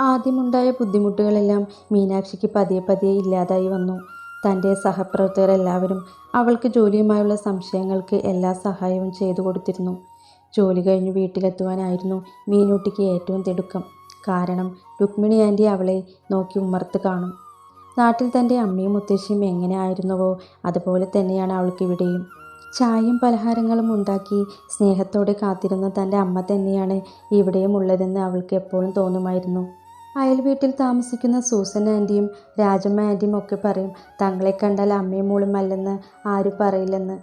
ആദ്യമുണ്ടായ ബുദ്ധിമുട്ടുകളെല്ലാം മീനാക്ഷിക്ക് പതിയെ പതിയെ ഇല്ലാതായി വന്നു. തന്റെ സഹപ്രവർത്തകരെല്ലാവരും അവൾക്ക് ജോലിയുമായുള്ള സംശയങ്ങൾക്ക് എല്ലാ സഹായവും ചെയ്തു കൊടുത്തിരുന്നു. ജോലി കഴിഞ്ഞ് വീട്ടിലെത്തുവാനായിരുന്നു മീനൂട്ടിക്ക് ഏറ്റവും തിടുക്കം. കാരണം രുക്മിണി ആന്റി അവളെ നോക്കി ഉമ്മർത്ത് കാണും. നാട്ടിൽ തന്റെ അമ്മയും മുത്തശ്ശിയും എങ്ങനെ ആയിരുന്നുവോ അതുപോലെ തന്നെയാണ് അവൾക്ക് ഇവിടെയും. ചായയും പലഹാരങ്ങളും ഉണ്ടാക്കി സ്നേഹത്തോടെ കാത്തിരുന്ന തന്റെ അമ്മ തന്നെയാണ് ഇവിടെയും ഉള്ളതെന്ന് അവൾക്ക് എപ്പോഴും തോന്നുമായിരുന്നു. അയൽ വീട്ടിൽ താമസിക്കുന്ന സൂസൻ ആന്റിയും രാജമ്മ ആന്റിയും ഒക്കെ പറയും തങ്ങളെ കണ്ടാൽ അമ്മയും മോളും അല്ലെന്ന് ആരും പറയില്ലെന്ന്.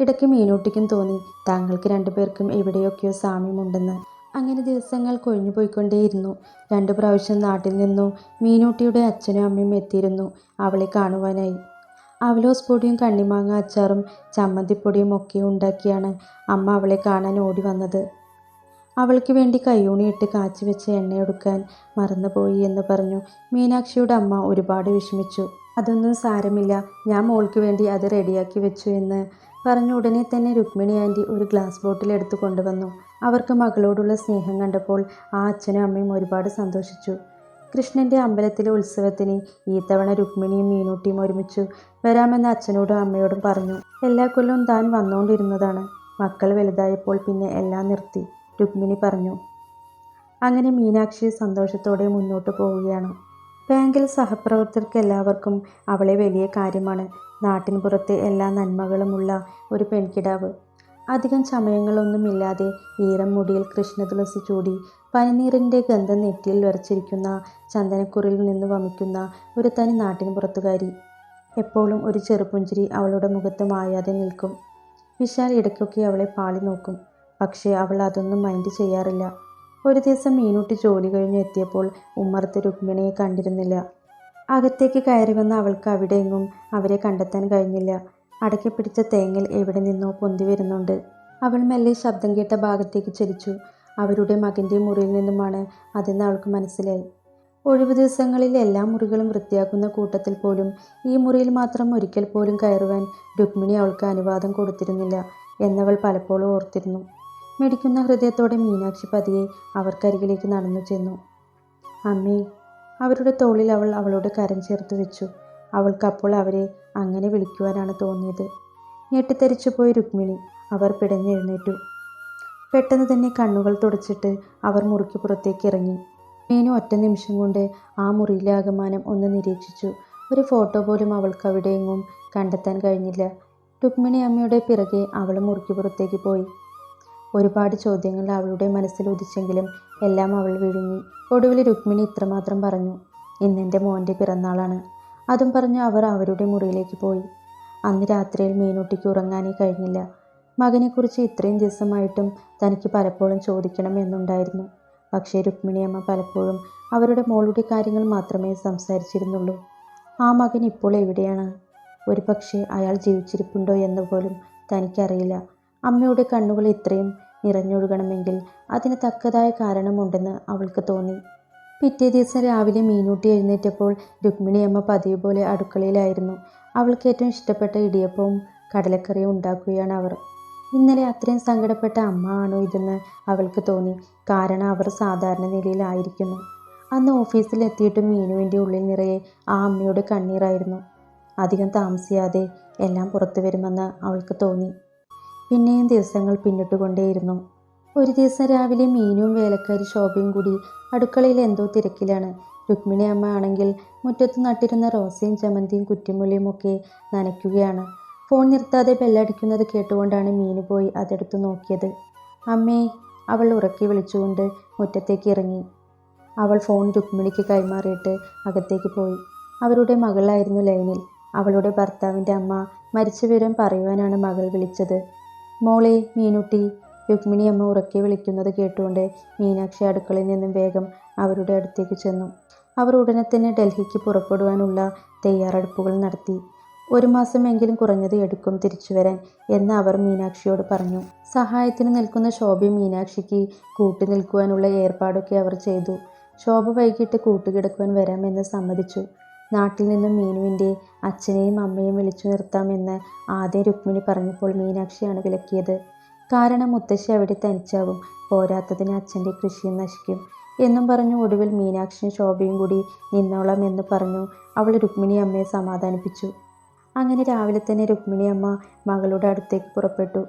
ഇടയ്ക്ക് മീനൂട്ടിക്കും തോന്നി താങ്കൾക്ക് രണ്ടുപേർക്കും എവിടെയൊക്കെയോ സാമ്യമുണ്ടെന്ന്. അങ്ങനെ ദിവസങ്ങൾ കൊഴിഞ്ഞു പോയിക്കൊണ്ടേയിരുന്നു. രണ്ടു പ്രാവശ്യം നാട്ടിൽ നിന്നും മീനൂട്ടിയുടെ അച്ഛനും അമ്മയും എത്തിയിരുന്നു അവളെ കാണുവാനായി. അവലോസ് പൊടിയും കണ്ണിമാങ്ങ അച്ചാറും ചമ്മന്തിപ്പൊടിയും ഒക്കെ ഉണ്ടാക്കിയാണ് അമ്മ അവളെ കാണാൻ ഓടി വന്നത്. അവൾക്ക് വേണ്ടി കയ്യൂണിയിട്ട് കാച്ചി വെച്ച എണ്ണയെടുക്കാൻ മറന്നുപോയി എന്ന് പറഞ്ഞു. മീനാക്ഷിയുടെ അമ്മ ഒരുപാട് വിഷമിച്ചു. അതൊന്നും സാരമില്ല. ഞാൻ മോൾക്ക് വേണ്ടി അത് റെഡിയാക്കി വെച്ചു എന്ന് പറഞ്ഞ ഉടനെ തന്നെ രുക്മിണി ആന്റി ഒരു ഗ്ലാസ് ബോട്ടിൽ എടുത്തു കൊണ്ടുവന്നു. അവർക്ക് മകളോടുള്ള സ്നേഹം കണ്ടപ്പോൾ ആ അച്ഛനും അമ്മയും ഒരുപാട് സന്തോഷിച്ചു. കൃഷ്ണന്റെ അമ്പലത്തിലെ ഉത്സവത്തിന് ഈ തവണ രുക്മിണിയും മീനൂട്ടിയും ഒരുമിച്ചു വരാമെന്ന് അച്ഛനോടും അമ്മയോടും പറഞ്ഞു. എല്ലാ കൊല്ലവും താൻ വന്നുകൊണ്ടിരുന്നതാണ്. മക്കൾ വലുതായപ്പോൾ പിന്നെ എല്ലാം നിർത്തി. രുക്മിണി പറഞ്ഞു. അങ്ങനെ മീനാക്ഷി സന്തോഷത്തോടെ മുന്നോട്ട് പോവുകയാണ്. ബാങ്കിൽ സഹപ്രവർത്തകർക്ക് എല്ലാവർക്കും അവളെ വലിയ കാര്യമാണ്. നാട്ടിൻ പുറത്തെ എല്ലാ നന്മകളുമുള്ള ഒരു പെൺകിടാവ്. അധികം ചമയങ്ങളൊന്നുമില്ലാതെ ഈറം മുടിയിൽ കൃഷ്ണതുളസി ചൂടി പനിനീറിന്റെ ഗന്ധം നെറ്റിയിൽ വരച്ചിരിക്കുന്ന ചന്ദനക്കുറിയിൽ നിന്ന് വമിക്കുന്ന ഒരു തനി നാട്ടിൻ പുറത്തുകാരി. എപ്പോഴും ഒരു ചെറുപുഞ്ചിരി അവളുടെ മുഖത്ത് മായാതെ നിൽക്കും. വിശാൽ ഇടയ്ക്കൊക്കെ അവളെ പാളി നോക്കും പക്ഷേ അവൾ അതൊന്നും മൈൻഡ് ചെയ്യാറില്ല. ഒരു ദിവസം മീനൂട്ടി ജോലി കഴിഞ്ഞ് എത്തിയപ്പോൾ ഉമ്മറത്ത് രുക്മിണിയെ കണ്ടിരുന്നില്ല. അകത്തേക്ക് കയറി വന്ന അവൾക്ക് അവിടെയെങ്ങും അവരെ കണ്ടെത്താൻ കഴിഞ്ഞില്ല. അടക്കി പിടിച്ച തേങ്ങൽ എവിടെ നിന്നോ പൊന്തി വരുന്നുണ്ട്. അവൾ മെല്ലെ ശബ്ദം കേട്ട ഭാഗത്തേക്ക് ചലിച്ചു അവരുടെ മകന്റെ മുറിയിൽ നിന്നുമാണ് അതെന്ന് അവൾക്ക് മനസ്സിലായി. ഒഴിവു ദിവസങ്ങളിൽ എല്ലാ മുറികളും വൃത്തിയാക്കുന്ന കൂട്ടത്തിൽ പോലും ഈ മുറിയിൽ മാത്രം ഒരിക്കൽ പോലും കയറുവാൻ രുക്മിണി അവൾക്ക് അനുവാദം കൊടുത്തിരുന്നില്ല എന്നവൾ പലപ്പോഴും ഓർത്തിരുന്നു. മിടിക്കുന്ന ഹൃദയത്തോടെ മീനാക്ഷി പതിയെ അവർക്കരികിലേക്ക് നടന്നു ചെന്നു. അമ്മേ അവരുടെ തോളിൽ അവൾ അവളോട് കരം ചേർത്ത് വെച്ചു. അവൾക്കപ്പോൾ അവരെ അങ്ങനെ വിളിക്കുവാനാണ് തോന്നിയത്. ഞെട്ടിത്തെറിച്ചു പോയി രുക്മിണി അവർ പിടഞ്ഞെഴുന്നേറ്റു. പെട്ടെന്ന് തന്നെ കണ്ണുകൾ തുടച്ചിട്ട് അവർ മുറിക്ക് പുറത്തേക്ക് ഇറങ്ങി. മീനു ഒറ്റ നിമിഷം കൊണ്ട് ആ മുറിയിലെ ആകമാനം ഒന്ന് നിരീക്ഷിച്ചു. ഒരു ഫോട്ടോ പോലും അവൾക്ക് അവിടെയെങ്ങും കണ്ടെത്താൻ കഴിഞ്ഞില്ല. രുക്മിണി അമ്മയുടെ പിറകെ അവൾ മുറിക്ക് പുറത്തേക്ക് പോയി. ഒരുപാട് ചോദ്യങ്ങൾ അവളുടെ മനസ്സിൽ ഉദിച്ചെങ്കിലും എല്ലാം അവൾ വിഴുങ്ങി. ഒടുവിൽ രുക്മിണി ഇത്രമാത്രം പറഞ്ഞു ഇന്നെന്റെ മോന്റെ പിറന്നാളാണ്. അതും പറഞ്ഞ് അവർ അവരുടെ മുറിയിലേക്ക് പോയി. അന്ന് രാത്രിയിൽ മീനൂട്ടിക്ക് ഉറങ്ങാനേ കഴിഞ്ഞില്ല. മകനെക്കുറിച്ച് ഇത്രയും ദിവസമായിട്ടും തനിക്ക് പലപ്പോഴും ചോദിക്കണം ചോദിക്കണമെന്നുണ്ടായിരുന്നു പക്ഷേ രുക്മിണിയമ്മ പലപ്പോഴും അവരുടെ മോളുടെ കാര്യങ്ങൾ മാത്രമേ സംസാരിച്ചിരുന്നുള്ളൂ. ആ മകൻ ഇപ്പോൾ എവിടെയാണ്? ഒരു പക്ഷേ അയാൾ ജീവിച്ചിരിപ്പുണ്ടോ എന്ന് പോലും തനിക്കറിയില്ല. അമ്മയുടെ കണ്ണുകൾ ഇത്രയും നിറഞ്ഞൊഴുകണമെങ്കിൽ അതിന് തക്കതായ കാരണമുണ്ടെന്ന് അവൾക്ക് തോന്നി. പിറ്റേ ദിവസം രാവിലെ മീനൂട്ടി എഴുന്നേറ്റപ്പോൾ രുക്മിണിയമ്മ പതിവ് പോലെ അടുക്കളയിലായിരുന്നു. അവൾക്ക് ഏറ്റവും ഇഷ്ടപ്പെട്ട ഇടിയപ്പവും കടലക്കറിയും ഉണ്ടാക്കുകയാണ് അവർ. ഇന്നലെ അത്രയും സങ്കടപ്പെട്ട അമ്മ ആണോ ഇതെന്ന് അവൾക്ക് തോന്നി. കാരണം അവർ സാധാരണ നിലയിലായിരിക്കുന്നു അന്ന് ഓഫീസിൽ എത്തിയിട്ടും മീനുവിന്റെ ഉള്ളിൽ നിറയെ ആ അമ്മയുടെ കണ്ണീറായിരുന്നു അധികം താമസിയാതെ എല്ലാം പുറത്തു വരുമെന്ന് അവൾക്ക് തോന്നി. പിന്നെയും ദിവസങ്ങൾ പിന്നിട്ടുകൊണ്ടേയിരുന്നു. ഒരു ദിവസം രാവിലെ മീനും വേലക്കാരി ശോഭയും കൂടി അടുക്കളയിൽ എന്തോ തിരക്കിലാണ്. രുക്മിണി അമ്മ ആണെങ്കിൽ മുറ്റത്ത് നട്ടിരുന്ന റോസയും ചമന്തിയും കുറ്റിമുള്ളിയും ഒക്കെ നനയ്ക്കുകയാണ്. ഫോൺ നിർത്താതെ ബെല്ലടിക്കുന്നത് കേട്ടുകൊണ്ടാണ് മീനു പോയി അതെടുത്ത് നോക്കിയത്. അമ്മേ അവൾ ഉറക്കി വിളിച്ചുകൊണ്ട് മുറ്റത്തേക്ക് ഇറങ്ങി. അവൾ ഫോൺ രുക്മിണിക്ക് കൈമാറിയിട്ട് അകത്തേക്ക് പോയി. അവരുടെ മകളായിരുന്നു ലൈനിൽ അവളുടെ ഭർത്താവിന്റെ അമ്മ മരിച്ച വിവരം പറയുവാനാണ് മകൾ വിളിച്ചത്. മോളെ മീനുട്ടി. രുക്മിണി അമ്മ ഉറക്കെ വിളിക്കുന്നത് കേട്ടുകൊണ്ട് മീനാക്ഷി അടുക്കളയിൽ നിന്നും വേഗം അവരുടെ അടുത്തേക്ക് ചെന്നു. അവർ ഉടനെ തന്നെ ഡൽഹിക്ക് പുറപ്പെടുവാനുള്ള തയ്യാറെടുപ്പുകൾ നടത്തി. ഒരു മാസമെങ്കിലും കുറഞ്ഞത് എടുക്കും തിരിച്ചു വരാൻ എന്ന് അവർ മീനാക്ഷിയോട് പറഞ്ഞു. സഹായത്തിന് നിൽക്കുന്ന ശോഭ മീനാക്ഷിക്ക് കൂട്ടി നിൽക്കുവാനുള്ള ഏർപ്പാടൊക്കെ അവർ ചെയ്തു. ശോഭ വൈകിട്ട് കൂട്ടുകിടക്കുവാൻ വരാമെന്ന് സമ്മതിച്ചു. നാട്ടിൽ നിന്നും മീനുവിന്റെ അച്ഛനെയും അമ്മയെയും വിളിച്ചു നിർത്താമെന്ന് ആദ്യം രുക്മിണി പറഞ്ഞപ്പോൾ മീനാക്ഷിയാണ് വിലക്കിയത്. കാരണം മുത്തശ്ശി അവിടെ തനിച്ചാവും പോരാത്തതിന് അച്ഛന്റെ കൃഷിയും നശിക്കും എന്നും പറഞ്ഞു ഒടുവിൽ മീനാക്ഷിയും ശോഭയും കൂടി നിന്നോളാം എന്ന് പറഞ്ഞു അവൾ രുക്മിണി അമ്മയെ സമാധാനിപ്പിച്ചു. അങ്ങനെ രാവിലെ തന്നെ രുക്മിണി അമ്മ മകളുടെ അടുത്തേക്ക് പുറപ്പെട്ടു.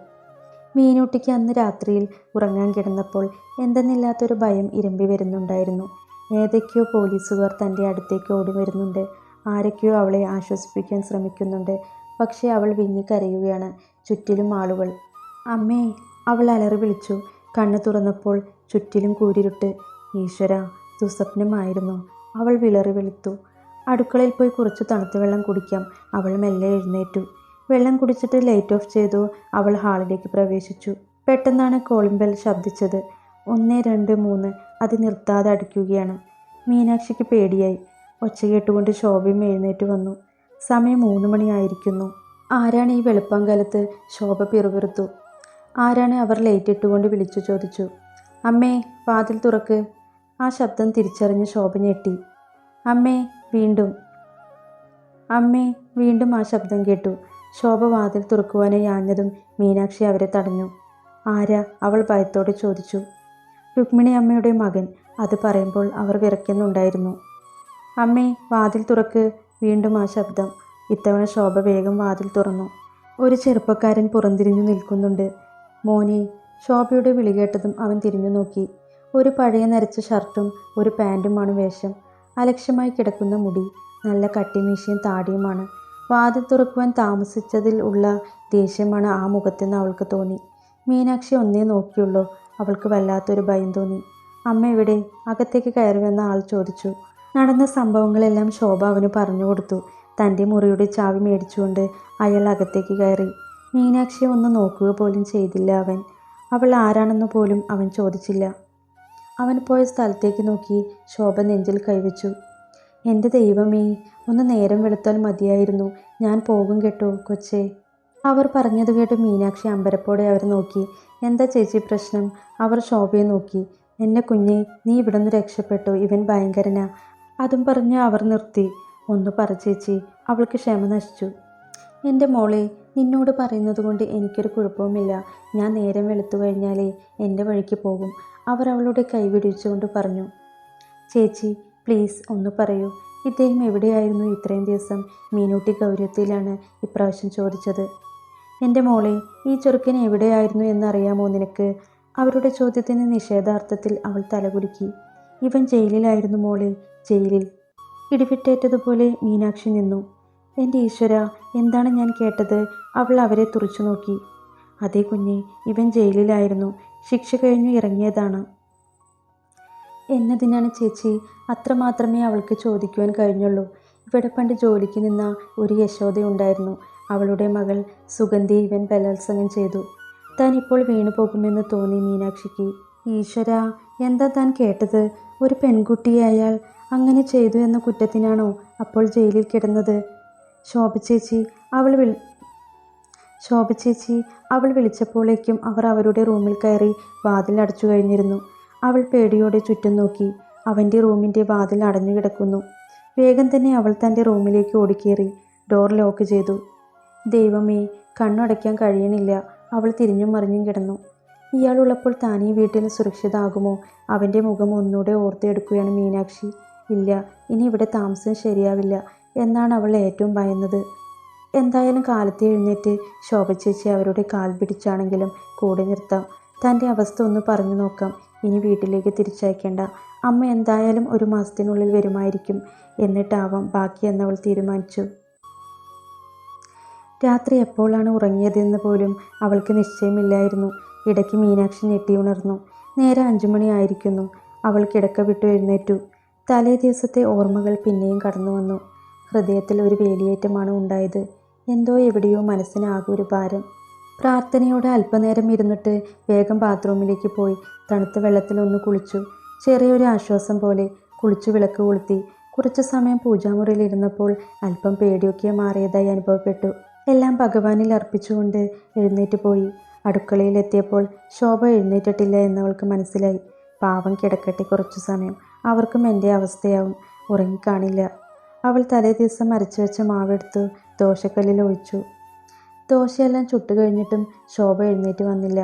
മീനൂട്ടിക്ക് അന്ന് രാത്രിയിൽ ഉറങ്ങാൻ കിടന്നപ്പോൾ എന്തെന്നില്ലാത്തൊരു ഭയം ഇരമ്പി വരുന്നുണ്ടായിരുന്നു. ഏതൊക്കെയോ പോലീസുകാർ തന്റെ അടുത്തേക്ക് ഓടി വരുന്നുണ്ട്. ആരൊക്കെയോ അവളെ ആശ്വസിപ്പിക്കാൻ ശ്രമിക്കുന്നുണ്ട്. പക്ഷേ അവൾ വിങ്ങിക്കരയുകയാണ്. ചുറ്റിലും ആളുകൾ. അമ്മേ അവൾ അലറി വിളിച്ചു. കണ്ണു തുറന്നപ്പോൾ ചുറ്റിലും കൂരിരുട്ട്. ഈശ്വര ദുസ്വപ്നമായിരുന്നു. അവൾ വിളറി വിളിത്തു. അടുക്കളയിൽ പോയി കുറച്ച് തണുത്ത വെള്ളം കുടിക്കാം. അവൾ മെല്ലെ എഴുന്നേറ്റു. വെള്ളം കുടിച്ചിട്ട് ലൈറ്റ് ഓഫ് ചെയ്തു അവൾ ഹാളിലേക്ക് പ്രവേശിച്ചു. പെട്ടെന്നാണ് കോളിംബെൽ ശബ്ദിച്ചത്. ഒന്ന് രണ്ട് മൂന്ന് അത് നിർത്താതെ അടിക്കുകയാണ്. മീനാക്ഷിക്ക് പേടിയായി. ഒച്ച കേട്ടുകൊണ്ട് ശോഭയും എഴുന്നേറ്റ് വന്നു. സമയം മൂന്ന് മണിയായിരിക്കുന്നു. ആരാണ് ഈ വെളുപ്പാങ്കാലത്ത് ശോഭ പിറുപിറുത്തു. ആരാണ് അവർ ലൈറ്റ് ഇട്ടുകൊണ്ട് വിളിച്ചു ചോദിച്ചു. അമ്മേ വാതിൽ തുറക്ക്. ആ ശബ്ദം തിരിച്ചറിഞ്ഞ് ശോഭ ഞെട്ടി. അമ്മേ വീണ്ടും. അമ്മേ വീണ്ടും ആ ശബ്ദം കേട്ടു. ശോഭ വാതിൽ തുറക്കുവാനായി ആഞ്ഞതും മീനാക്ഷി അവരെ തടഞ്ഞു. ആരാ? അവൾ ഭയത്തോടെ ചോദിച്ചു. രുക്മിണി അമ്മയുടെ മകൻ അത് പറയുമ്പോൾ അവർ വിറയ്ക്കുന്നുണ്ടായിരുന്നു. അമ്മേ വാതിൽ തുറക്ക് വീണ്ടും ആ ശബ്ദം. ഇത്തവണ ശോഭ വേഗം വാതിൽ തുറന്നു. ഒരു ചെറുപ്പക്കാരൻ പുറംതിരിഞ്ഞു നിൽക്കുന്നുണ്ട്. മോനെ ശോഭയുടെ വിളി കേട്ടതും അവൻ തിരിഞ്ഞു നോക്കി. ഒരു പഴയ നരച്ച ഷർട്ടും ഒരു പാന്റുമാണ് വേഷം. അലക്ഷ്യമായി കിടക്കുന്ന മുടി നല്ല കട്ടിമീശയും താടിയുമാണ്. വാതിൽ തുറക്കുവാൻ താമസിച്ചതിൽ ഉള്ള ദേഷ്യമാണ് ആ മുഖത്തെന്ന് അവൾക്ക് തോന്നി. മീനാക്ഷി ഒന്നേ നോക്കിയുള്ളൂ. അവൾക്ക് വല്ലാത്തൊരു ഭയം തോന്നി. അമ്മ എവിടെ? അകത്തേക്ക് കയറുമെന്ന് ആൾ ചോദിച്ചു. നടന്ന സംഭവങ്ങളെല്ലാം ശോഭ അവന് പറഞ്ഞു കൊടുത്തു. തന്റെ മുറിയുടെ ചാവി മേടിച്ചുകൊണ്ട് അയാൾ അകത്തേക്ക് കയറി. മീനാക്ഷിയെ ഒന്ന് നോക്കുക പോലും ചെയ്തില്ല അവൻ. അവൾ ആരാണെന്ന് പോലും അവൻ ചോദിച്ചില്ല. അവൻ പോയ സ്ഥലത്തേക്ക് നോക്കി ശോഭ നെഞ്ചിൽ കൈവച്ചു. എന്റെ ദൈവമേ ഒന്ന് നേരം വെളുത്താൽ മതിയായിരുന്നു. ഞാൻ പോകും കേട്ടോ കൊച്ചേ. അവർ പറഞ്ഞത് കേട്ട് മീനാക്ഷി അമ്പരപ്പോടെ അവരെ നോക്കി. എന്താ ചേച്ചി പ്രശ്നം? അവർ ശോഭയെ നോക്കി. എന്നെ കുഞ്ഞെ നീ ഇവിടെ നിന്ന് രക്ഷപ്പെട്ടു. ഇവൻ ഭയങ്കരനാ. അതും പറഞ്ഞ് അവർ നിർത്തി. ഒന്ന് പറ ചേച്ചി അവൾക്ക് ക്ഷമ നശിച്ചു. എന്റെ മോളെ നിന്നോട് പറയുന്നത് കൊണ്ട് എനിക്കൊരു കുഴപ്പവുമില്ല. ഞാൻ നേരം വെളുത്തു കഴിഞ്ഞാലേ എന്റെ വഴിക്ക് പോകും. അവർ അവളുടെ കൈ പിടിച്ചുകൊണ്ട് പറഞ്ഞു. ചേച്ചി പ്ലീസ് ഒന്ന് പറയൂ. ഇദ്ദേഹം എവിടെയായിരുന്നു ഇത്രയും ദിവസം? മീനൂട്ടി ഗൗരവത്തിലാണ് ഇപ്രാവശ്യം ചോദിച്ചത്. എന്റെ മോളെ ഈ ചെറുക്കൻ എവിടെയായിരുന്നു എന്നറിയാമോ നിനക്ക്? അവരുടെ ചോദ്യത്തിന് നിഷേധാർത്ഥത്തിൽ അവൾ തലകുലുക്കി. ഇവൻ ജയിലിലായിരുന്നു മോളെ ജയിലിൽ. ഇടിവിട്ടേറ്റതുപോലെ മീനാക്ഷി നിന്നു. എന്റെ ഈശ്വര എന്താണ് ഞാൻ കേട്ടത്? അവൾ അവരെ തുറച്ചു നോക്കി. അതേ കുഞ്ഞെ ഇവൻ ജയിലിലായിരുന്നു ശിക്ഷ കഴിഞ്ഞു ഇറങ്ങിയതാണ്. എന്നതിനാണ് ചേച്ചി അത്രമാത്രമേ അവൾക്ക് ചോദിക്കുവാൻ കഴിഞ്ഞുള്ളൂ. ഇവിടെ പണ്ട് ജോലിക്ക് നിന്ന ഒരു യശോദയുണ്ടായിരുന്നു. അവളുടെ മകൾ സുഗന്ധി ഇവൻ ബലാത്സംഗം ചെയ്തു. താൻ ഇപ്പോൾ വീണു പോകുമെന്ന് തോന്നി മീനാക്ഷിക്ക്. ഈശ്വര എന്താ താൻ കേട്ടത്? ഒരു പെൺകുട്ടിയെ അയാൾ അങ്ങനെ ചെയ്തു എന്ന കുറ്റത്തിനാണോ അപ്പോൾ ജയിലിൽ കിടന്നത്? ശോഭ ചേച്ചി അവൾ വിളി ശോഭ ചേച്ചി അവൾ വിളിച്ചപ്പോഴേക്കും അവർ അവരുടെ റൂമിൽ കയറി വാതിൽ അടച്ചു കഴിഞ്ഞിരുന്നു. അവൾ പേടിയോടെ ചുറ്റും നോക്കി. അവന്റെ റൂമിന്റെ വാതിൽ അടഞ്ഞു കിടക്കുന്നു വേഗം തന്നെ അവൾ തന്റെ റൂമിലേക്ക് ഓടിക്കേറി. ഡോർ ലോക്ക് ചെയ്തു. ദൈവമേ കണ്ണടയ്ക്കാൻ കഴിയണില്ല. അവൾ തിരിഞ്ഞും മറിഞ്ഞും കിടന്നു. ഇയാളുള്ളപ്പോൾ ഈ വീട്ടിൽ സുരക്ഷിതാകുമോ? അവന്റെ മുഖം ഒന്നുകൂടെ ഓർത്തെടുക്കുകയാണ് മീനാക്ഷി. ഇല്ല ഇനി ഇവിടെ താമസം ശരിയാവില്ല. എന്നാണ് അവൾ ഏറ്റവും ഭയന്നത്. എന്തായാലും കാലത്തെ എഴുന്നേറ്റ് ശോഭ ചേച്ചി അവരുടെ കാൽ പിടിച്ചാണെങ്കിലും കൂടെ നിർത്താം. തന്റെ അവസ്ഥ ഒന്ന് പറഞ്ഞു നോക്കാം. ഇനി വീട്ടിലേക്ക് തിരിച്ചയക്കേണ്ട. അമ്മ എന്തായാലും ഒരു മാസത്തിനുള്ളിൽ വരുമായിരിക്കും എന്നിട്ടാവാം ബാക്കി എന്നവൾ തീരുമാനിച്ചു. രാത്രി എപ്പോഴാണ് ഉറങ്ങിയതെന്ന് പോലും അവൾക്ക് നിശ്ചയമില്ലായിരുന്നു. ഇടയ്ക്ക് മീനാക്ഷി ഞെട്ടി ഉണർന്നു. നേരെ അഞ്ചുമണിയായിരിക്കുന്നു അവൾ കിടക്ക വിട്ടു എഴുന്നേറ്റു. തലേ ദിവസത്തെ ഓർമ്മകൾ പിന്നെയും കടന്നു വന്നു. ഹൃദയത്തിൽ ഒരു വേലിയേറ്റമാണ് ഉണ്ടായത്. എന്തോ എവിടെയോ മനസ്സിനാകെ ഒരു ഭാരം. പ്രാർത്ഥനയോടെ അല്പനേരം ഇരുന്നിട്ട് വേഗം ബാത്റൂമിലേക്ക് പോയി. തണുത്ത വെള്ളത്തിൽ ഒന്ന് കുളിച്ചു. ചെറിയൊരു ആശ്വാസം പോലെ കുളിച്ചു വിളക്ക് കൊളുത്തി. കുറച്ച് സമയം പൂജാമുറിയിൽ ഇരുന്നപ്പോൾ അല്പം പേടിയൊക്കെ മാറിയതായി അനുഭവപ്പെട്ടു. എല്ലാം ഭഗവാനിൽ അർപ്പിച്ചുകൊണ്ട് എഴുന്നേറ്റ് പോയി. അടുക്കളയിലെത്തിയപ്പോൾ ശോഭ എഴുന്നേറ്റിട്ടില്ല എന്നവൾക്ക് മനസ്സിലായി. പാവം കിടക്കട്ടെ കുറച്ചു സമയം. അവർക്കും എന്റെ അവസ്ഥയാവും. ഉറങ്ങിക്കാണില്ല. അവൾ തലേ ദിവസം അരച്ചു വെച്ച മാവെടുത്ത് ദോശക്കല്ലിൽ ഒഴിച്ചു. ദോശയെല്ലാം ചുട്ടു കഴിഞ്ഞിട്ടും ശോഭ എഴുന്നേറ്റ് വന്നില്ല.